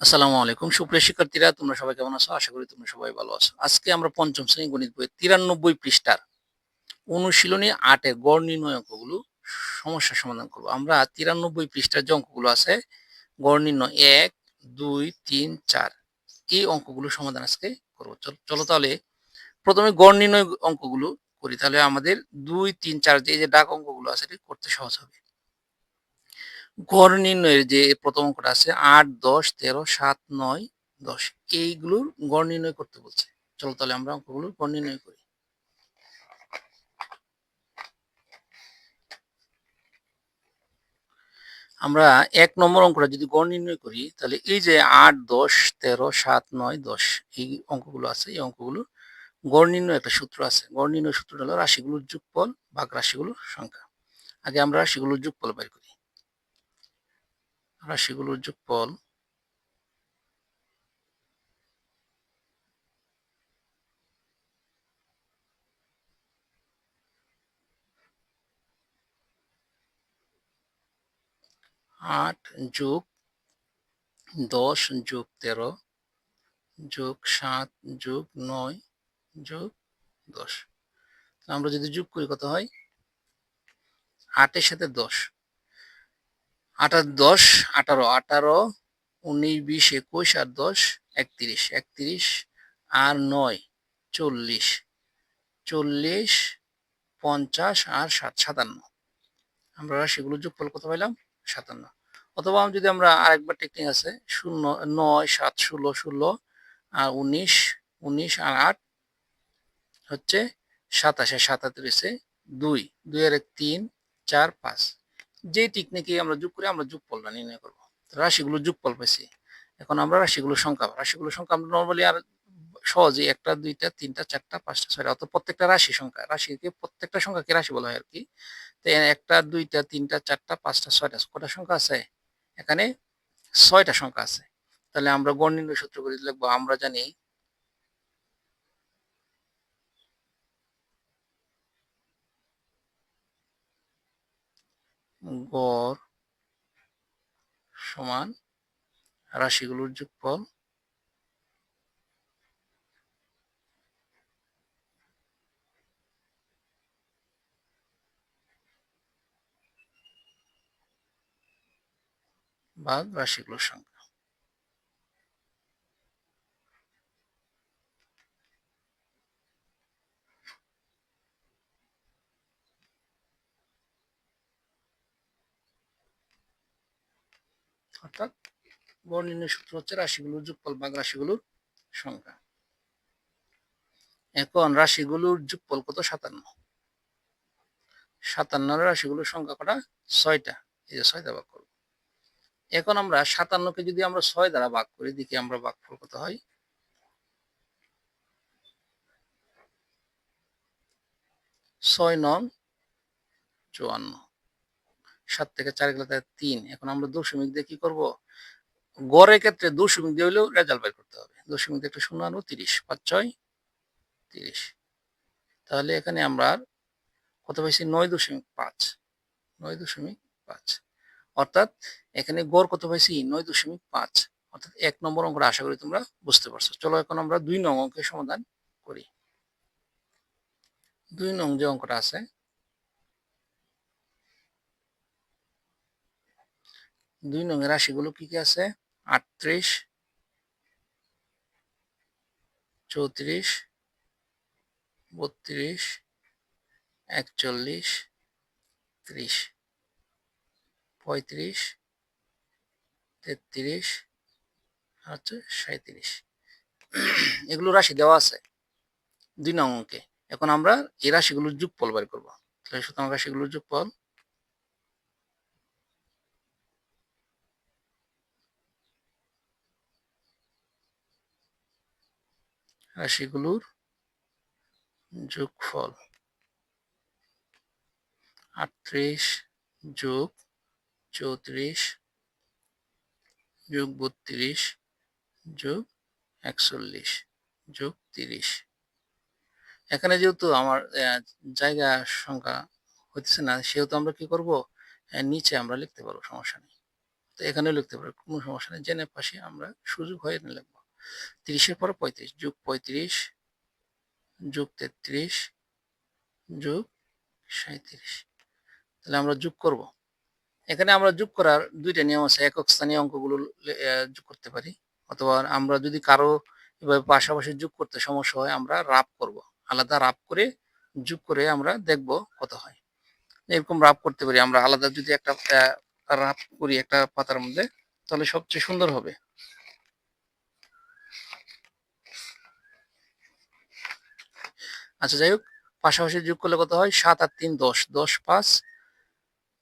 আসসালামু আলাইকুম। সুপ্রিয় শিক্ষার্থীরা, তোমরা সবাই কেমন আছো? আশা করি তোমরা সবাই ভালো আছো। আজকে আমরা পঞ্চম শ্রেণি গণিত বইয়ের তিরানব্বই পৃষ্ঠার অনুশীলনী আটের গড় নির্ণয় অঙ্কগুলো সমস্যার সমাধান করব। আমরা তিরানব্বই পৃষ্ঠার যে অঙ্কগুলো আছে, গড় নির্ণয় এক, দুই, তিন, চার, এই অঙ্কগুলো সমাধান আজকে করব। চল- চলো তাহলে প্রথমে গড় নির্ণয় অঙ্কগুলো করি। তাহলে আমাদের দুই, তিন, চার যে ডাক অঙ্কগুলো আছে, এটি করতে সহজ হবে। গড় নির্ণয়ের যে প্রথম অঙ্কটা আছে, আট, দশ, তেরো, সাত, নয়, দশ, এইগুলোর গড় নির্ণয় করতে বলছে। চলো তাহলে আমরা অঙ্কগুলোর গড় নির্ণয় করি। আমরা এক নম্বর অঙ্কটা যদি গড় নির্ণয় করি, তাহলে এই যে আট, দশ, তেরো, সাত, নয়, দশ, এই অঙ্কগুলো আছে, এই অঙ্কগুলো গড় নির্ণয় একটা সূত্র আছে। গড় নির্ণয় সূত্রটা হলো রাশিগুলোর যোগফল ভাগ রাশিগুলোর সংখ্যা। আগে আমরা রাশিগুলোর যোগফল বের করি। রাশিগুলোর যোগফল আট যোগ দশ যোগ তেরো যোগ সাত যোগ নয় যোগ দশ। আমরা যদি যোগ করি কত হয়? আটের সাথে দশ। আর দশ, আঠারো আঠারো, উনিশ, বিশ, একুশ আর দশ, একত্রিশ একত্রিশ আর নয়, চল্লিশ চল্লিশ, পঞ্চাশ আর সাত, সাতান্ন। আমরা সেগুলো যোগফল কত পাইলাম? সাতান্ন। অথবা যদি আমরা আরেকবার টেকনিক আছে, শূন্য, নয়, সাত, ষোলো ষোলো, আর উনিশ উনিশ আর আট হচ্ছে সাতাশে সাতাত্রিশে দুই দুই আর এক তিন, চার, পাঁচ। যে টেকনিকে আমরা যোগ করে, আমরা যোগফলটা নির্ণয় করব। রাশিগুলো যোগফল পাইছি। এখন আমরা রাশিগুলো সংখ্যা রাশিগুলো সংখ্যা আমরা নর্মালি আর সহজে একটা, দুইটা, তিনটা, চারটা, পাঁচটা, ছয়টা অত প্রত্যেকটা রাশি সংখ্যা। রাশিকে প্রত্যেকটা সংখ্যাকে রাশি বলা হয় আর কি। তো একটা, দুইটা, তিনটা, চারটা, পাঁচটা, ছয়টা, কটা সংখ্যা আছে? এখানে ছয়টা সংখ্যা আছে। তাহলে আমরা গড় নির্ণয় সূত্র করে লিখব, আমরা জানি গড় সমান রাশিগুলোর যোগফল ভাগ রাশিগুলোর সংখ্যা। অর্থাৎ গড় সূত্র হচ্ছে রাশিগুলোর যোগফল ভাগ রাশিগুলোর সংখ্যা। এখন রাশিগুলোর যোগফল কত? সাতান্ন। সাতান্ন রাশিগুলোর সংখ্যা কটা? ছয়টা। এই যে ছয়টা ভাগ করব। এখন আমরা সাতান্নকে যদি আমরা ছয় দ্বারা ভাগ করি দেখি আমরা ভাগফল কত হয়? ছয় নং চুয়ান্ন। সাত থেকে চার গেলে তার তিন। এখন আমরা দশমিক দিয়ে কি করব? গড়ের ক্ষেত্রে দশমিক দিয়ে হলেও রেজাল্ট বের করতে হবে। দশমিক দিয়ে একটা শূন্য আনব, তিরিশ। পাঁচ, ছয়, তিরিশ। তাহলে এখানে আমরা কত পাইছি? নয় দশমিক পাঁচ। নয় দশমিক পাঁচ। অর্থাৎ এখানে গড় কত পাইছি? নয় দশমিক পাঁচ। অর্থাৎ এক নম্বর অঙ্কটা আশা করি তোমরা বুঝতে পারছ। চলো এখন আমরা দুই নং অঙ্কের সমাধান করি। দুই নং যে অঙ্কটা আছে দুই নং রাশিগুলো কি কি আছে? আটত্রিশ, চৌত্রিশ, বত্রিশ, একচল্লিশ, ত্রিশ, পঁয়ত্রিশ, তেত্রিশ হচ্ছে সাঁত্রিশ এগুলো রাশি দেওয়া আছে দুই নং অঙ্কে। এখন আমরা এই রাশিগুলোর যোগফল বের করব। তাহলে সুতরাং রাশিগুলোর যোগফল রাশিগুলোর যোগফল। আটত্রিশ যোগ চৌত্রিশ যোগ বত্রিশ যোগ একচল্লিশ যোগ তিরিশ। এখানে যেহেতু আমার জায়গা সংখ্যা হচ্ছে না, সেহেতু আমরা কি করব? নিচে আমরা লিখতে পারব, সমস্যা নেই। তো এখানেও লিখতে পারব, কোনো সমস্যা নেই, জেনে পাশে আমরা সুযোগ হয়ে লিখব তিরিশের পরে পঁয়ত্রিশ, যুগ পঁয়ত্রিশ, যুগ তেত্রিশ, যুগ সাঁত্রিশ তাহলে আমরা যোগ করব। এখানে আমরা যোগ করার দুইটা নিয়ম আছে, একক স্থানীয় অঙ্কগুলো যোগ করতে পারি। অথবা আমরা যদি কারও এভাবে পাশাপাশি যোগ করতে সমস্যা হয়, আমরা রাপ করব। আলাদা রাপ করে যোগ করে আমরা দেখব কত হয়। এরকম রাপ করতে পারি। আমরা আলাদা যদি একটা রাপ করি একটা পাতার মধ্যে, তাহলে সবচেয়ে সুন্দর হবে। আচ্ছা যাই হোক, পাশাপাশি যোগ করলে কত হয়? সাত আর তিন দশ দশ পাঁচ,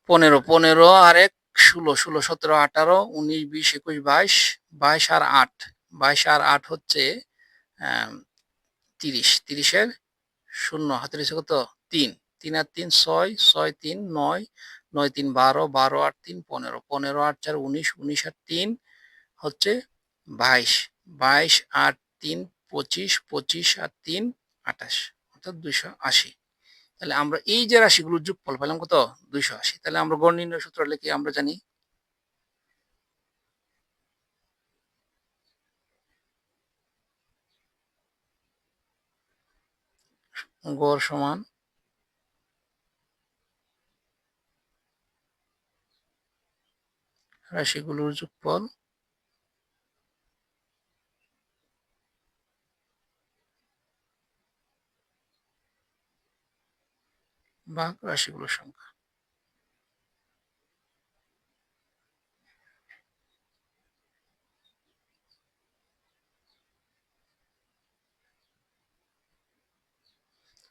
পনেরো পনেরো আর এক, ষোলো ষোলো, সতেরো, আঠারো, উনিশ, বিশ, একুশ, বাইশ বাইশ আর আট, বাইশ আর আট হচ্ছে তিরিশ, তিরিশের শূন্য, হাতের কত? তিন তিন আর তিন ছয় ছয় তিন নয় নয় তিন বারো বারো আট তিন পনেরো পনেরো আট চার উনিশ উনিশ আর তিন হচ্ছে বাইশ বাইশ আট তিন পঁচিশ পঁচিশ আর তিন আঠাশ। অর্থাৎ দুইশো আশি। তাহলে আমরা এই যে রাশিগুলোর যোগফল পেলাম কত? দুইশো আশি। তাহলে আমরা গড় নির্ণয় সূত্র লিখে আমরা জানি গড় সমান রাশিগুলোর যোগফল ভাগ রাশিগুলোর সংখ্যা।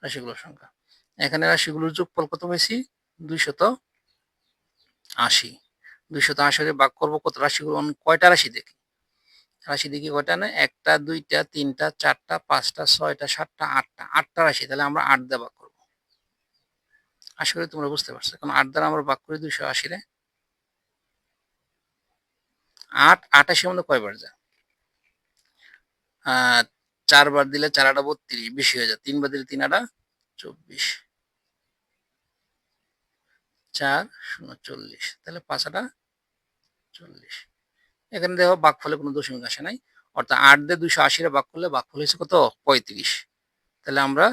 রাশিগুলোর সংখ্যা। এখানে রাশিগুলোর যোগফল কত পেয়েছি? দুইশত আশি। দুইশত আশি বাক করব কত? রাশিগুলো কয়টা রাশি দেখি? রাশি দেখি কয়টা না? একটা, দুইটা, তিনটা, চারটা, পাঁচটা, ছয়টা, সাতটা, আটটা। আটটা রাশি, তাহলে আমরা আট দিয়ে করব। আশা করি তোমরা বুঝতে পারছ। কারণ আট দ্বারা আমরা ভাগ করি দুইশো আশি রে। আট আটাশের মধ্যে কয়বার যায়? চারবার দিলে চার আটা বত্রিশ, বেশি হয়ে যায়। তিনবার দিলে তিন আটা চব্বিশ। চার, শূন্য চল্লিশ। তাহলে পাঁচ আটা চল্লিশ। এখানে দেখো বাক ফলে কোনো দশমিক আসে নাই। অর্থাৎ আট দিয়ে দুইশো আশিরে বাক করলে বাক ফল হয়েছে কত? পঁয়ত্রিশ। তাহলে আমরা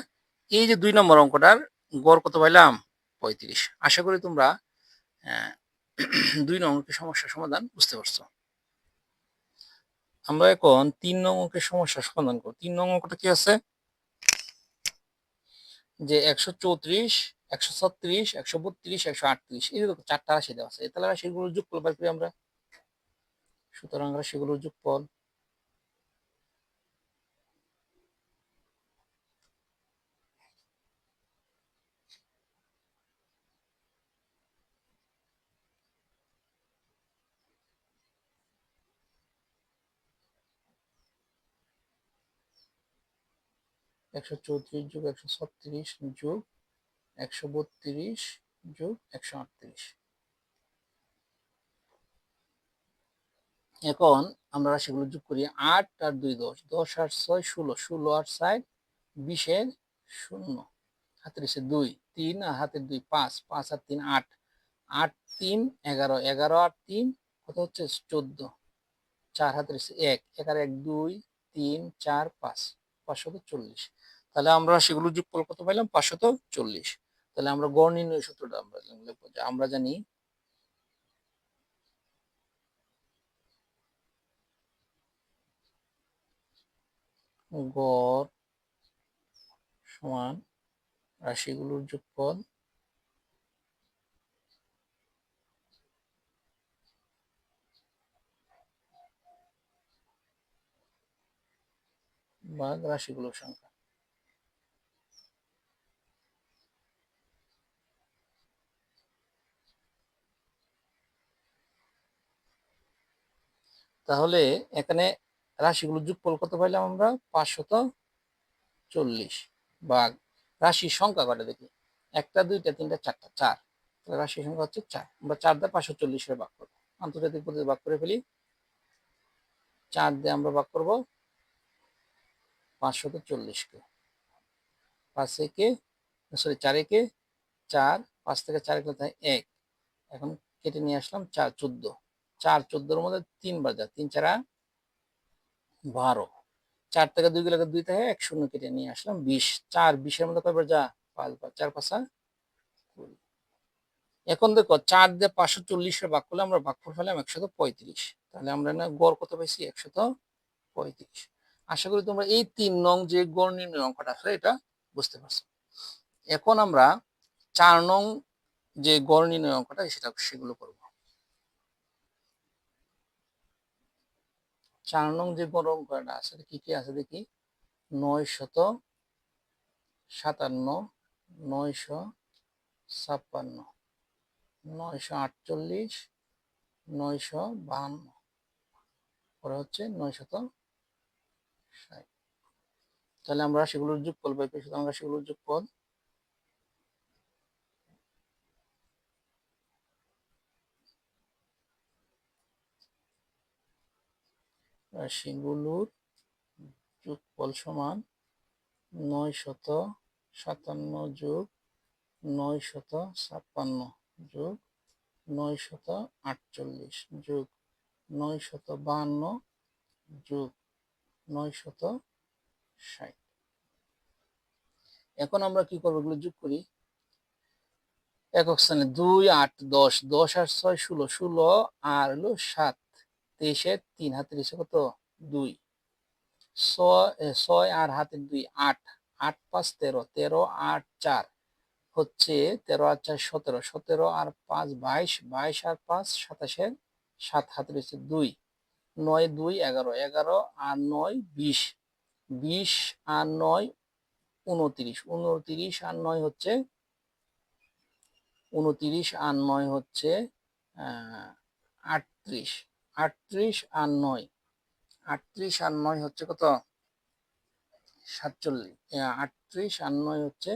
এই যে দুই নম্বর অঙ্কটার গড় কত পাইলাম? পঁয়ত্রিশ। আশা করি তোমরা দুই নম্বরের সমস্যার সমাধান বুঝতে পারছ। আমরা এখন তিন নং অঙ্কের সমস্যার সমাধান করব। তিন নং অঙ্কটা কি আছে? যে একশো চৌত্রিশ, একশো ছত্রিশ, একশো বত্রিশ, একশো আটত্রিশ, এই চারটা রাশি দেওয়া আছে। তাহলে রাশিগুলো যোগ করতে পারি আমরা। সুতরাং রাশিগুলোর যোগফল একশো চৌত্রিশ যোগ একশো ছত্রিশ যোগ একশো বত্রিশ যোগ একশো আটত্রিশ। এখন আমরা সেগুলো যোগ করি আট আর দুই দশ। দশ আর ছয় ষোলো। ষোলো আর ষাট বিশের শূন্য। হাতের দুই, তিন আর হাতের দুই পাঁচ। পাঁচ আর তিন আট। আট তিন এগারো। এগারো আর তিন কত হচ্ছে? চোদ্দ। চার হাতের এক। এগারো এক দুই তিন চার পাঁচ। পাঁচশত চল্লিশ। তাহলে আমরা সেগুলো যোগফল কত পাইলাম পাঁচশত চল্লিশ। তাহলে আমরা গড় নির্ণয় সূত্রটা আমরা লিখব আমরা জানি গড় সমান রাশিগুলোর যোগফল ভাগ রাশিগুলোর সংখ্যা। তাহলে এখানে রাশিগুলোর যোগফল কত পাইলাম আমরা? পাঁচশত চল্লিশ বা রাশির সংখ্যা কটা দেখি? একটা, দুইটা, তিনটা, চারটা, চার। তাহলে রাশির সংখ্যা হচ্ছে চার। আমরা চার দিয়ে পাঁচশো চল্লিশের ভাগ করব। আন্তর্জাতিক পদ্ধতি ভাগ করে ফেলি। চার দিয়ে আমরা ভাগ করব পাঁচশত চল্লিশকে। পাঁচ একে, সরি, চার একে চার, পাঁচ থেকে চার এক। এখন কেটে নিয়ে আসলাম চার, চোদ্দ। চার চোদ্দোর মধ্যে তিনবার যা তিন চারা বারো। চার থেকে দুই গেলে দুই থেকে এক শূন্য কেটে নিয়ে আসলাম, বিশ। চার, বিশের মধ্যে কয়বার যা? পাঁচবার চার, পাঁচা এখন দেখো, চার দিয়ে পাঁচশো চল্লিশের ভাগ করলে আমরা ভাগফল ফেলাম একশত পঁয়ত্রিশ। তাহলে আমরা না গড় কত পাইছি? একশত পঁয়ত্রিশ। আশা করি তোমরা এই তিন নং যে গড় নির্ণয় অঙ্কটা আছে, এটা বুঝতে পারছ। এখন আমরা চার নং যে গড় নির্ণয় অঙ্কটা, সেটা সেগুলো করব। চার নং যে গড় অঙ্কটা আছে কি কি আছে দেখি? নয় শত সাতান্ন, নয়শো ছাপ্পান্ন, নয়শো আটচল্লিশ, নয়শো বাহান্ন। পরে হচ্ছে নয়শত তাহলে আমরা সেগুলোর যোগফল পাই পেয়েছি আমরা সেগুলোর যোগফল রাশিগুলোর যোগফল সমান নয় শত সাতান্ন যোগ নয় শত ছাপ্পান্ন যোগ নয় শত আটচল্লিশ যোগ নয় শত বাহান্ন যোগ নয় শত ষাট। এখন আমরা কি করব এগুলো যোগ করি? একক স্থানে দুই, আট, দশ দশ আর ছয়, ষোলো ষোলো আর হলো সাত। তেইশে, তিন হাতের এসে কত? দুই। ছয় আর হাতের দুই, আট। আট পাঁচ তেরো তেরো আট চার। হচ্ছে তেরো আর চার সতেরো সতেরো আর পাঁচ বাইশ বাইশ আর পাঁচ সাতাশের সাত হাতের হচ্ছে দুই। নয় দুই এগারো এগারো আর নয় বিশ। বিশ আর নয় উনত্রিশ উনত্রিশ আর নয় হচ্ছে, উনত্রিশ আর নয় হচ্ছে আটত্রিশ। আটত্রিশ আর নয়। আটত্রিশ আর নয় হচ্ছে কত? সাতচল্লিশ। আটত্রিশ আর নয় হচ্ছে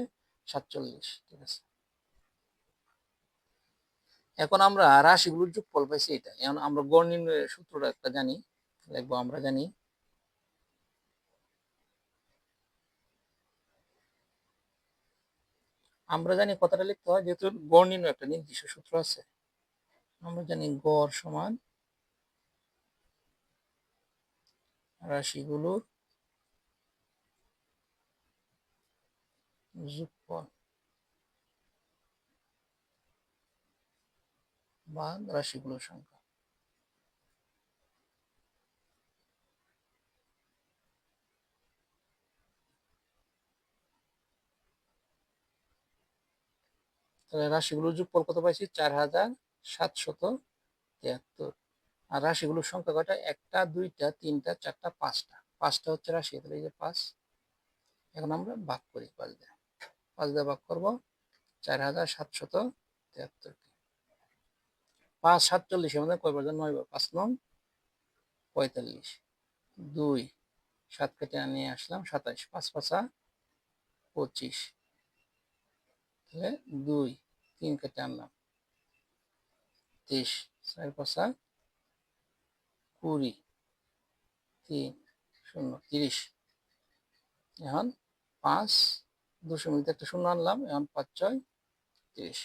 সাতচল্লিশ। ঠিক আছে। এখন আমরা রাশিগুলোর যোগফল পাইছি এটা। এখন আমরা গড় সূত্রটা একটা জানি, লিখব আমরা জানি। আমরা জানি কথাটা লিখতে হয়, যেহেতু গড় নির্ণয় একটা নির্দিষ্ট সূত্র আছে। আমরা জানি গড় সমান রাশিগুলোর যোগফল বা রাশিগুলোর সংখ্যা। তাহলে রাশিগুলোর যোগফল কত পাইছি? চার হাজার সাতশত তিয়াত্তর। আর রাশিগুলোর সংখ্যা কয়টা? একটা, দুইটা, তিনটা, চারটা, পাঁচটা। পাঁচটা হচ্ছে রাশি, তাহলে এই যে পাঁচ, এখন আমরা ভাগ করি পাঁচ দিয়ে। পাঁচ দিয়ে ভাগ করব চার হাজার সাতশত তিয়াত্তর পাঁচ সাতচল্লিশের মধ্যে কয় বাজার নয় পাঁচ নং পঁয়তাল্লিশ। দুই, সাত কেটে নিয়ে আসলাম সাতাইশ। পাঁচ পাঁচা পঁচিশ। তাহলে দুই, তিন কেটে আনলাম তেইশ। চার পাঁচা কুড়ি, তিন, শূন্য, তিরিশ। এখন পাঁচ দুশো মিনিট একটা শূন্য আনলাম, এখন পাঁচ, ছয়, তিরিশ।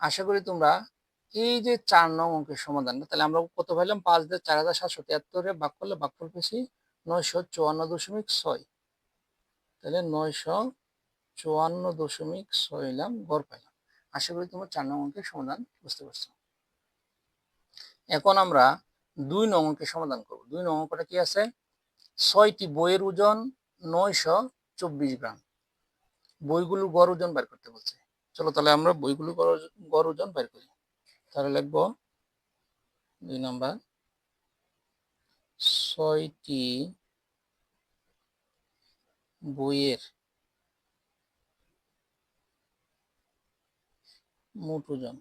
আশা করি তোমরা এই যে চার নং অঙ্কের সমাধান তাহলে আমরা কত পাইলাম? পাঁচ দিয়ে চার হাজার সাতশো তিয়াত্তরে ভাগ করলে ভাগফল পেয়েছি নয়শো চুয়ান্ন দশমিক ছয়। তাহলে নয়শো চুয়ান্ন দশমিক ছয় এলাম, গড় পাইলাম আশা করি তোমরা চার নং অঙ্কের সমাধান বুঝতে পারছ। এখন আমরা দুই নং অঙ্কের সমাধান করব। দুই নং অঙ্কটা কি আছে? ছয়টি বইয়ের ওজন নয়শো চব্বিশ গ্রাম। বইগুলোর গড় ওজন বের করতে বলছে। চলো তাহলে আমরা বইগুলো গড় ওজন বের করি। তাহলে লিখব দুই নম্বর, ছয়টি বইয়ের মোট ওজন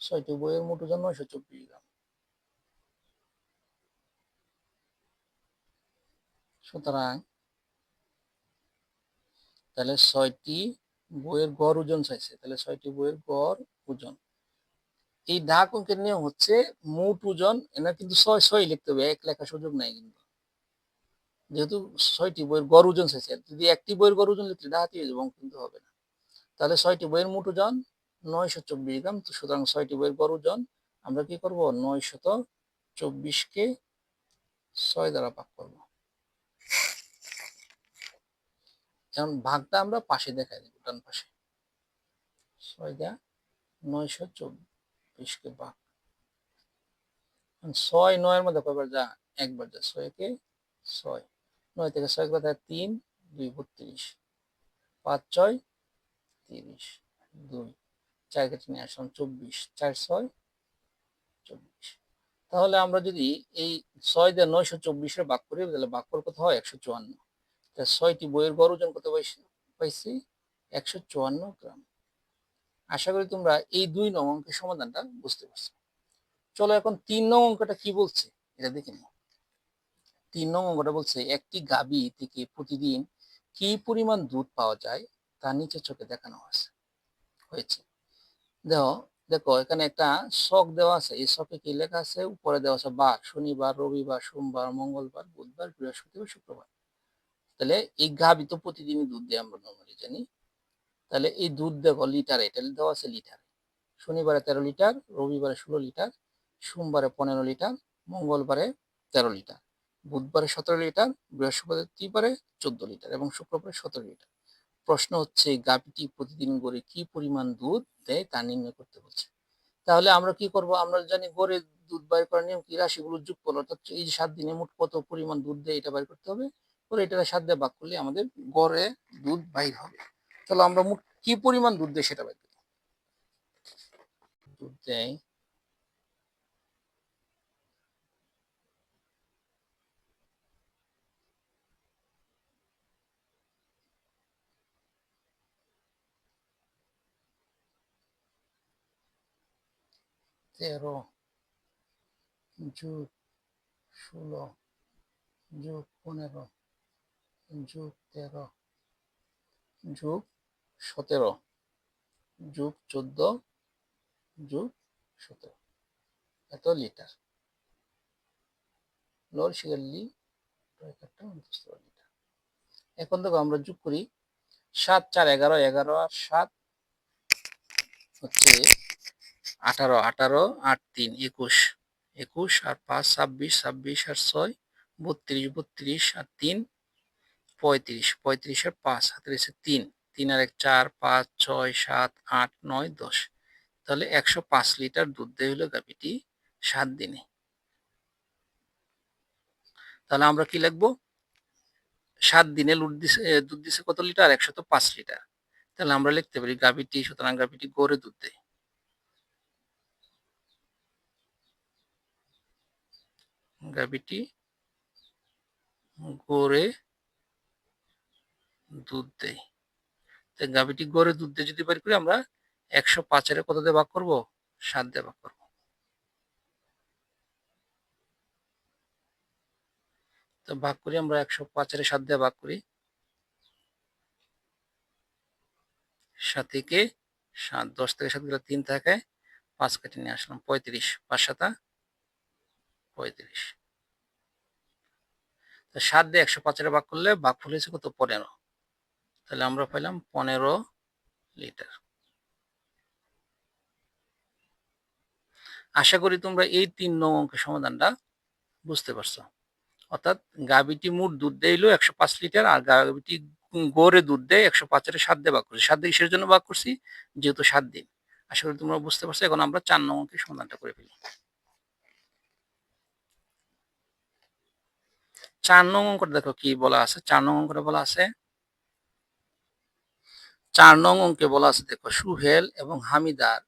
ছয়টি বইয়ের মোট ওজন নয়শো চব্বিশ গ্রাম। সুতরাং তাহলে ছয়টি বইয়ের গড় ওজন চাইছে। তাহলে ছয়টি বইয়ের গড় ওজন। এই ডাক অঙ্কের নিয়ম হচ্ছে মোট ওজন, এনার কিন্তু ছয় ছয় লিখতে হবে, এক লেখা সুযোগ নাই কিন্তু। যেহেতু ছয়টি বইয়ের গড় ওজন চাইছে, যদি একটি বইয়ের গড় ওজন লিখলে ডাহাতি হয়ে যাবে কিন্তু হবে না। তাহলে ছয়টি বইয়ের মোট ওজন নয়শো চব্বিশ গ্রাম, তো সুতরাং ছয়টি বইয়ের গড় ওজন আমরা কি করব? নয়শত চব্বিশকে ছয় দ্বারা ভাগ করব। যেমন ভাগটা আমরা পাশে দেখাই দেব, ডান পাশে। ছয় দেয়া নয়শো চব্বিশকে ভাগ। ছয় নয়ের মধ্যে কয়বার যা? একবার যা। ছয়কে ছয়। নয় থেকে ছয় কথা তিন, দুই, বত্রিশ। পাঁচ, ছয়, তিরিশ। দুই। চার কেটে নিয়ে আসলাম চব্বিশ। চার, ছয়, চব্বিশ। তাহলে আমরা যদি এই ছয় দিয়ে নয়শো চব্বিশের ভাগ করি, তাহলে ভাগ কত হয়? একশো চুয়ান্ন। ছয়টি বইয়ের গড় ওজন কত পাইছি? একশো চুয়ান্ন গ্রাম। আশা করি তোমরা এই দুই নং অঙ্কের সমাধানটা বুঝতে পারছ। চলো এখন তিন নং অঙ্কটা কি বলছে? এটা দেখে নিও তিন নং অঙ্কটা বলছে, একটি গাবি থেকে প্রতিদিন কি পরিমাণ দুধ পাওয়া যায় তা নিচে চোখে দেখানো হয়েছে। হয়েছে। দেখো দেখো, এখানে একটা শখ দেওয়া আছে। এই শখে কি লেখা আছে? উপরে দেওয়া আছে, বার শনিবার, রবিবার, সোমবার, মঙ্গলবার, বুধবার, বৃহস্পতিবার, শুক্রবার। তাহলে এই গাবি তো প্রতিদিনই দুধ দেয় আমরা নর্মালি জানি। তাহলে এই দুধ দেখো, লিটারে, এটা দেওয়া আছে লিটারে। শনিবারে তেরো লিটার, রবিবারে ষোলো লিটার, সোমবারে পনেরো লিটার, মঙ্গলবারে তেরো লিটার। বুধবারে সতেরো লিটার, বৃহস্পতিবারে চোদ্দ লিটার এবং শুক্রবারে সতেরো লিটার। প্রশ্ন হচ্ছে গাভীটি প্রতিদিন গড়ে কি পরিমাণ দুধ দেয় তা নির্ণয় করতে বলছে। তাহলে আমরা কি করব? আমরা জানি গড়ে দুধ বাইর করার নিয়ম কি? রাশিগুলো যোগ করল অর্থাৎ এই সাত দিনে মোট কত পরিমাণ দুধ দেয় এটা বাইর করতে হবে। পরে এটা সাত দিয়ে ভাগ করলে আমাদের গড়ে দুধ বাইর হবে। তাহলে আমরা মোট কি পরিমাণ দুধ দেয় সেটা বাইর করি। দুধ দেয় তেরো যোগ ষোলো যোগ পনেরো যোগ তেরো যোগ সতেরো যোগ চোদ্দ যোগ সতেরো। এত লিটার। লোর শিগারলি লিটার। এখন দেখো আমরা যোগ করি সাত চার এগারো এগারো আর সাত হচ্ছে আঠারো আঠারো আট তিন, একুশ। একুশ আর পাঁচ, ছাব্বিশ ছাব্বিশ আর ছয়, বত্রিশ বত্রিশ আর তিন, পঁয়ত্রিশ। পঁয়ত্রিশ আর পাঁচ হাতের তিন তিন আর এক, চার, পাঁচ, ছয়, সাত, আট, নয়, দশ। তাহলে একশো পাঁচ লিটার দুধ দেয় হলো গাভিটি সাত দিনে। তাহলে আমরা কি লিখব? সাত দিনে লুট দিছে দুধ দিছে কত লিটার? একশো তো পাঁচ লিটার। তাহলে আমরা লিখতে পারি গাভিটি, সুতরাং গাভিটি গড়ে দুধ দেয়। গাভীটি গড়ে দুধ দেয়। তাই গাভীটি গড়ে দুধ দেয় যদি বাড়ি করি, আমরা একশো পাঁচের কত দিয়ে ভাগ করব? সাত দিয়ে ভাগ করব। তো ভাগ করি আমরা একশো পাঁচের সাত দিয়ে ভাগ করি। সাত থেকে সাত, দশ থেকে সাত গেলে তিন থাকে, পাঁচ কেটে নিয়ে আসলাম পঁয়ত্রিশ, পাঁচ সাতা পঁয়ত্রিশ। সাত দিয়ে একশো পাঁচের ভাগ করলে ভাগ ফুল হয়েছে কত? পনেরো। তাহলে আমরা পাইলাম পনেরো লিটার। আশা করি তোমরা এই তিন নং অঙ্কের সমাধানটা বুঝতে পারছ। অর্থাৎ গাভিটি মোট দুধ দেইলো একশো পাঁচ লিটার আর গাভিটি গড়ে দুধ দেয় একশো পাঁচের সাত দিয়ে ভাগ করছি। সাত দিয়ে কিসের জন্য ভাগ করছি? যেহেতু সাত দিন। আশা করি তোমরা বুঝতে পারছ। এখন আমরা চার নং অঙ্কের সমাধানটা করে ফেলি। চার নং অঙ্কটা দেখো কি বলা আছে? চার নং অঙ্কটা বলা আছে। চার নং অঙ্কে বলা আছে, দেখো, সুহেল এবং হামিদার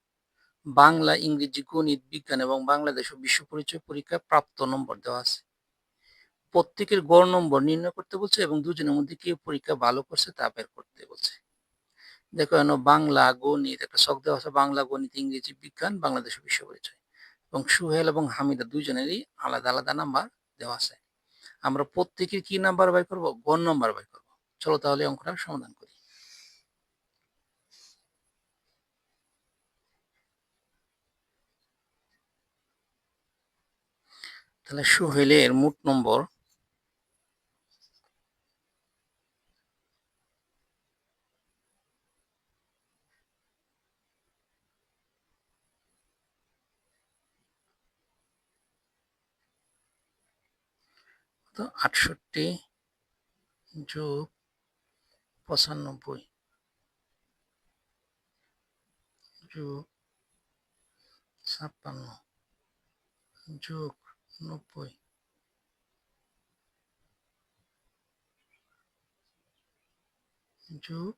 বাংলা, ইংরেজি, গণিত, বিজ্ঞান এবং বাংলাদেশ বিশ্ব পরিচয় পরীক্ষায় প্রাপ্ত নম্বর দেওয়া আছে। প্রত্যেকের গড় নম্বর নির্ণয় করতে বলছে এবং দুজনের মধ্যে কে পরীক্ষা ভালো করছে তা বের করতে বলছে। দেখো এন বাংলা, গণিত একটা শখ দেওয়া আছে, বাংলা, গণিত, ইংরেজি, বিজ্ঞান, বাংলাদেশ বিশ্ব পরিচয় এবং সুহেল এবং হামিদা দুজনেরই আলাদা আলাদা নাম্বার দেওয়া আছে। আমরা প্রত্যেকের কি নাম্বার বাই করব? গণ নাম্বার বাই করব। চলো তাহলে অঙ্কটা সমাধান করি। তাহলে সুহেলের মোট নম্বর আটষট্টি যোগ পঁচানব্বই যোগ ছাপ্পান্ন যোগ নব্বই যোগ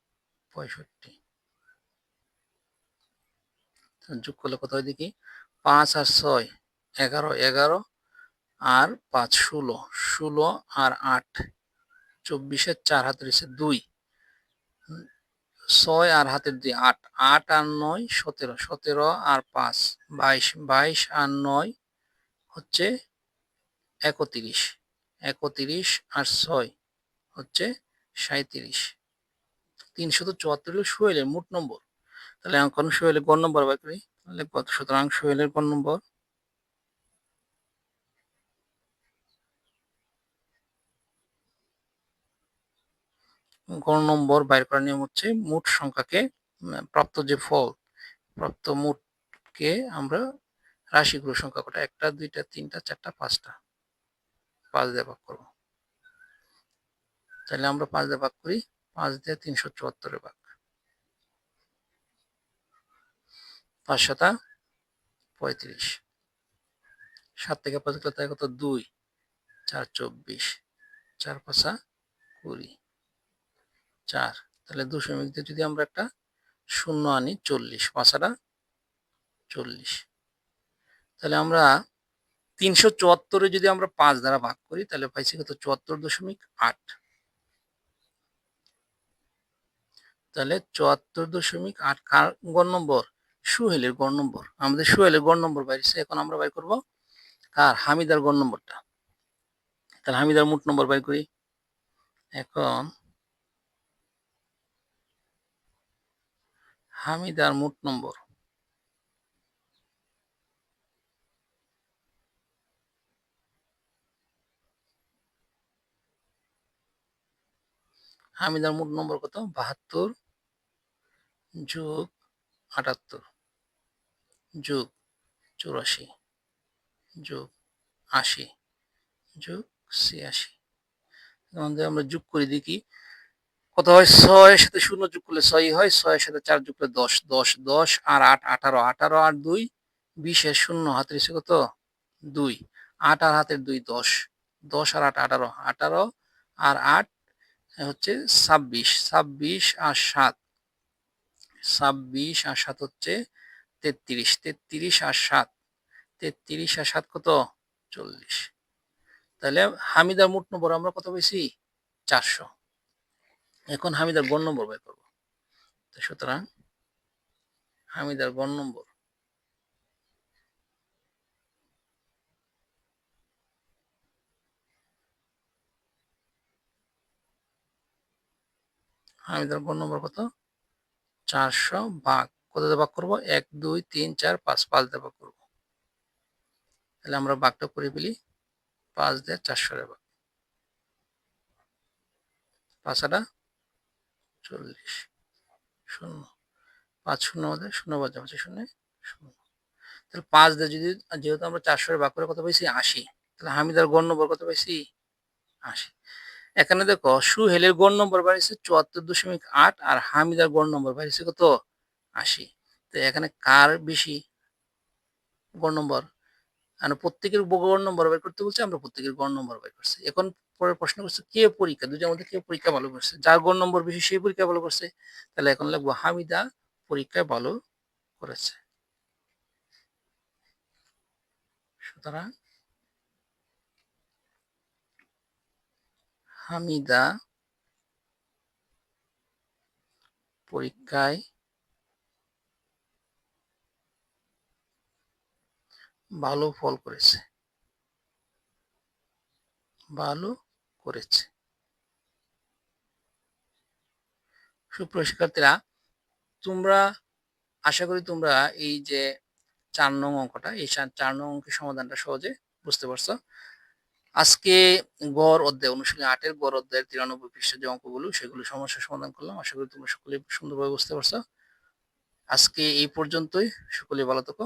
পঁয়ষট্টি। যোগ করলে কত হয় দেখি? পাঁচ আর ছয়, এগারো এগারো আর পাঁচ ষোলো ষোলো আর আট, চব্বিশের চার হাতের হচ্ছে দুই, ছয় আর হাতের দুই, আট আট আর নয়, সতেরো সতেরো আর পাঁচ, বাইশ বাইশ আর নয় হচ্ছে একত্রিশ একত্রিশ আর ছয় হচ্ছে সাঁত্রিশ তিনশত চুয়াত্তর হলো সোহেলের মোট নম্বর। তাহলে এখন সোহেলের গড় নম্বর বার করি। তাহলে কত? সুতরাং সোহেলের গড় নম্বর গড় নম্বর বাইর করার নিয়ম হচ্ছে মোট সংখ্যাকে প্রাপ্ত যে ফল, প্রাপ্ত মোটকে আমরা রাশিগুলো সংখ্যা কটা? একটা, দুইটা, তিনটা, চারটা, পাঁচটা। পাঁচ দিয়ে ভাগ করব। তাহলে আমরা পাঁচ দিয়ে ভাগ করি, পাঁচ দিয়ে তিনশো চুয়াত্তরে ভাগ। পাঁচ সাতা পঁয়ত্রিশ। সাত থেকে পাঁচ তাই কত? দুই, চার চব্বিশ। চার পাঁচা কুড়ি। চার। তাহলে দশমিক দিয়ে যদি আমরা একটা শূন্য আনি, চল্লিশ। পাঁচাটা, চল্লিশ। তাহলে আমরা তিনশো চুয়াত্তরে যদি আমরা পাঁচ দ্বারা ভাগ করি, তাহলে পাইছি কত? চুয়াত্তর দশমিক আট। তাহলে চুয়াত্তর দশমিক আট কার গড় নম্বর? সুহেলের গড় নম্বর। আমাদের সুহেলের গড় নম্বর বাইরেছে, এখন আমরা বাই করব কার? হামিদার গড় নম্বরটা। তাহলে হামিদার মোট নম্বর বাই করি। এখন হামিদার মোট নম্বর। হামিদার মোট নম্বর কত? বাহাত্তর যোগ আটাত্তর। যোগ চুরাশি। যোগ আশি। যোগ ছিয়াশি। আমরা যোগ করে দেখি কত হয়? ছয়ের সাথে শূন্য যোগ করলে ছয় হয়। ছয়ের সাথে চার যোগ করলে দশ দশ দশ, আর আট, আঠারো আঠারো আর দুই, বিশের শূন্য হাতের এসে কত? দুই। আট আর হাতের দুই, দশ। দশ আর আট, আঠারো আঠারো, আর আট হচ্ছে ছাব্বিশ। ছাব্বিশ আর সাত। ছাব্বিশ আর সাত হচ্ছে তেত্রিশ। তেত্রিশ আর সাত। তেত্রিশ আর সাত কত? চল্লিশ। তাহলে হামিদার মোট নম্বর আমরা কত পেয়েছি? চারশো। এখন হামিদার গণ নম্বর বের করব। সুতরাং হামিদার গণ নম্বর হামিদার গণ নম্বর কত? চারশো ভাগ। কত ভাগ করব? এক, দুই, তিন, চার, পাঁচ। পাঁচ ভাগ করব। তাহলে আমরা ভাগটা করে ফেলি। পাঁচ দিয়ে চারশো ভাগ। পাঁচাটা চল্লিশ, শূন্য। পাঁচ শূন্য মধ্যে শূন্য বাদ যাচ্ছে শূন্য শূন্য। তাহলে পাঁচ দিয়ে যদি, যেহেতু আমরা চারশো ভাগ করে কত পাইছি আশি। তাহলে হামিদার গড় নম্বর কত পাইছি? আশি। এখানে দেখো সুহেলের গড় নম্বর বাড়িছে চুয়াত্তর দশমিক আট আর হামিদার গড় নম্বর বাড়িছে কত? আশি। তো এখানে কার বেশি? গড় নম্বর? মানে প্রত্যেকের গড় নম্বর বের করতে বলছে, আমরা প্রত্যেকের গড় নম্বর বের করছি। এখন পরে প্রশ্ন করছে, কে পরীক্ষা? দুজনের মধ্যে কে পরীক্ষা ভালো করছে? যার গড় নম্বর বেশি সেই পরীক্ষা ভালো করছে। তাহলে এখন লাগবো হামিদা পরীক্ষায় ভালো করেছে। সুতরাং হামিদা পরীক্ষায় ভালো ফল করেছে। ভালো করেছে। সুপ্রিয় শিক্ষার্থীরা, তোমরা, আশা করি তোমরা এই যে চার নং অঙ্কটা, এই চার নং অঙ্কের সমাধানটা সহজে বুঝতে পারছ। আজকে গড় অধ্যায়, অনুশীলনী আটের গড় অধ্যায়ের তিরানব্বই পৃষ্ঠের যে অঙ্কগুলো, সেগুলো সমস্যার সমাধান করলাম। আশা করি তোমরা সকলে সুন্দরভাবে বুঝতে পারছ। আজকে এই পর্যন্তই। সকলে ভালো থাকো।